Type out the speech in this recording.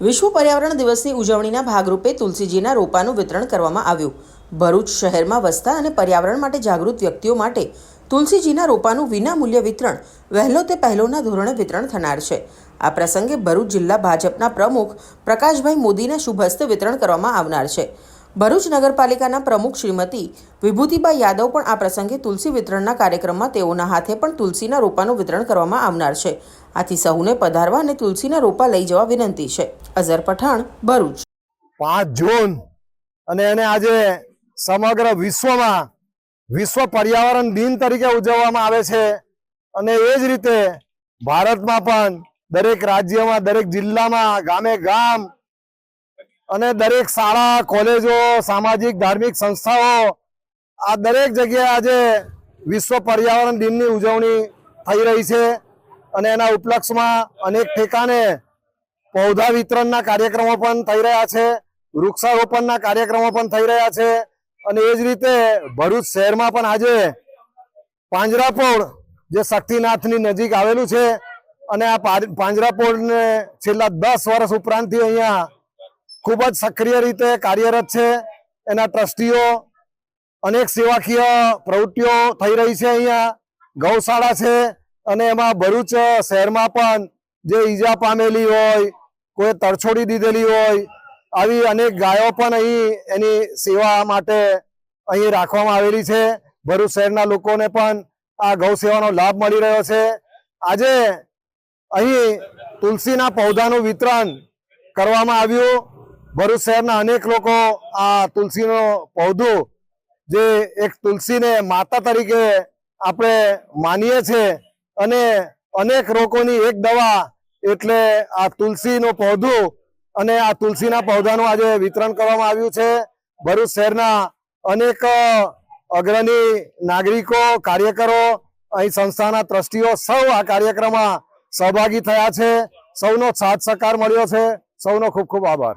વિશ્વ પર્યાવરણ દિવસની ઉજવણીના ભાગરૂપે તુલસીજીના રોપાનું વિતરણ કરવામાં આવ્યું. ભરૂચ શહેરમાં વસતા અને પર્યાવરણ માટે જાગૃત વ્યક્તિઓ માટે તુલસીજીના રોપાનું વિનામૂલ્ય વિતરણ વહેલો તે પહેલોના ધોરણે વિતરણ થનાર છે. આ પ્રસંગે ભરૂચ જિલ્લા ભાજપના પ્રમુખ પ્રકાશભાઈ મોદીના શુભ હસ્તે વિતરણ કરવામાં આવનાર છે. ભરૂચ નગરપાલિકાના પ્રમુખ શ્રીમતી વિભૂતિબા યાદવ પણ આ પ્રસંગે તુલસી વિતરણના કાર્યક્રમમાં તેઓના હાથે પણ તુલસીના રોપાનું વિતરણ કરવામાં આવનાર છે. આથી સૌને પધારવા અને તુલસીના રોપા લઈ જવા વિનંતી છે. અઝર પઠાણ, ભરૂચ. પાંચ જૂન અને એને આજે સમગ્ર વિશ્વમાં વિશ્વ પર્યાવરણ દિન તરીકે ઉજવવામાં આવે છે અને એ જ રીતે ભારતમાં પણ દરેક રાજ્યમાં, દરેક જિલ્લામાં, ગામે ગામ અને દરેક શાળા, કોલેજો, સામાજિક, ધાર્મિક સંસ્થાઓ આ દરેક જગ્યાએ આજે વિશ્વ પર્યાવરણ દિનની ઉજવણી થઈ રહી છે અને એના ઉપલક્ષમાં અનેક ઠેકાને પૌધા વિતરણના કાર્યક્રમો પણ થઈ રહ્યા છે, વૃક્ષારોપણના કાર્યક્રમો પણ થઈ રહ્યા છે અને એ જ રીતે ભરૂચ શહેરમાં પણ આજે પાંજરાપોળ જે શક્તિનાથની નજીક આવેલું છે અને આ પાંજરાપોળને છેલ્લા દસ વર્ષ ઉપરાંતથી અહીંયા ખૂબ જ સક્રિય રીતે કાર્યરત છે. એના ટ્રસ્ટીઓ, અનેક સેવાકીય પ્રવૃત્તિઓ થઈ રહી છે અહીંયા. ગૌશાળા છે અને એમાં ભરૂચ શહેરમાં પણ જે ઈજા પામેલી હોય, કોઈ તરછોડી દીધેલી હોય, આવી અનેક ગાયો પણ અહીં એની સેવા માટે અહીં રાખવામાં આવેલી છે. ભરૂચ શહેરના લોકોને પણ આ ગૌ સેવાનો લાભ મળી રહ્યો છે. આજે અહીં તુલસીના પૌધાનું વિતરણ કરવામાં આવ્યું. ભરૂચ શહેરના અનેક લોકો આ તુલસીનો પૌધો જે એક તુલસીને માતા તરીકે આપણે માનીએ છીએ અને અનેક રોગોની એક દવા એટલે આ તુલસીનો પૌધો અને આ તુલસીના પૌધાનું આજે વિતરણ કરવામાં આવ્યું છે. ભરૂચ શહેરના અનેક અગ્રણી નાગરિકો, કાર્યકરો, અહીં સંસ્થાના ટ્રસ્ટીઓ સૌ આ કાર્યક્રમમાં સહભાગી થયા છે. સૌનો સાથ સહકાર મળ્યો છે. સૌનો ખૂબ ખૂબ આભાર.